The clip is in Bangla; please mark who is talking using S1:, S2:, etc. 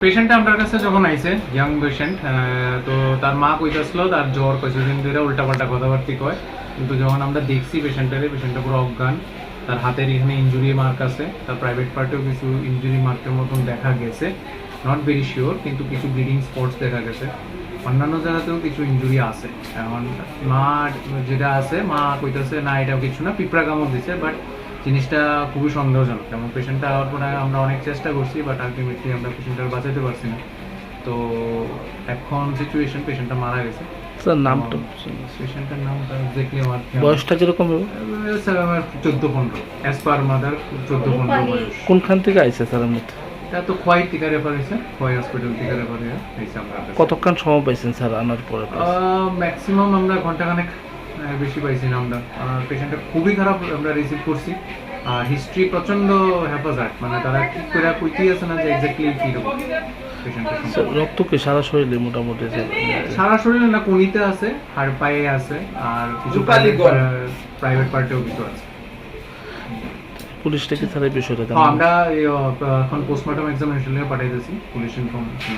S1: পেশেন্টটা আমার কাছে যখন আইছে ইয়াং পেশেন্ট তো তার মা কইতেছিল, তার জ্বর কিছুদিন ধরে উল্টাপাল্টা কথাবার্তি কয়। কিন্তু যখন আমরা দেখছি পেশেন্টারে পেশেন্টটা পুরো অজ্ঞান। তার হাতের এখানে ইঞ্জুরি মার্ক আছে, তার প্রাইভেট পার্টেও কিছু ইঞ্জুরি মার্কের মতন দেখা গেছে। নট ভেরি শিওর কিন্তু কিছু ব্লিডিং স্পটস দেখা গেছে। অন্যান্য জায়গাতেও কিছু ইঞ্জুরি আছে। এখন মা যেটা আছে মা কইতাছে না এটা কিছু না পিঁপড়া কামড় দিছে বাট জিনিসটা খুবই সন্দেহজনক। যেমন পেশেন্টটা আওয়ার পরে আমরা অনেক চেষ্টা করছি বাট আলটিমেটলি আমরা পেশেন্টটা বাঁচাতে পারছি না। তো এখন সিচুয়েশন পেশেন্টটা মারা গেছে।
S2: স্যার নামটা
S1: পেশেন্টের নামটা দেখলে আমার
S2: বয়সটা কীরকম হবে?
S1: স্যার আমার চোদ্দ পনেরো। অ্যাজ পার মাদার চোদ্দ পনেরো
S2: কোনখান থেকে আইছে স্যার মধ্যে
S1: এটা তো খোয়াই টিকা রেফার হয়েছে খোয়াই হসপিটাল টিকা রেফার হয়েছে আমরা
S2: কতক্ষণ সময় পাইছেন স্যার আনার পরে
S1: ম্যাক্সিমাম আমরা ঘন্টাখানেক বেশি পাইছি না আমরা। পেশেন্টটা খুবই খারাপ আমরা রিসিভ করছি। আর হিস্ট্রি প্রচণ্ড হেফাজত মানে তারা ঠিক করে কইতেই আছে না যে এক্স্যাক্টলি পেশেন্টের
S2: স্যার রক্ত কি সারা শরীরে মোটামুটি
S1: সারা শরীরে না কনিতে আছে আর পায়ে আছে আর কিছু প্রাইভেট পার্টেও কিছু আছে।
S2: পুলিশটা কি স্যার এই বিষয়টা
S1: হ্যাঁ, আমরা এখন পোস্টমর্টম এক্সামিনেশনে পাঠিয়ে দিয়েছি পুলিশ ইনফরমেশন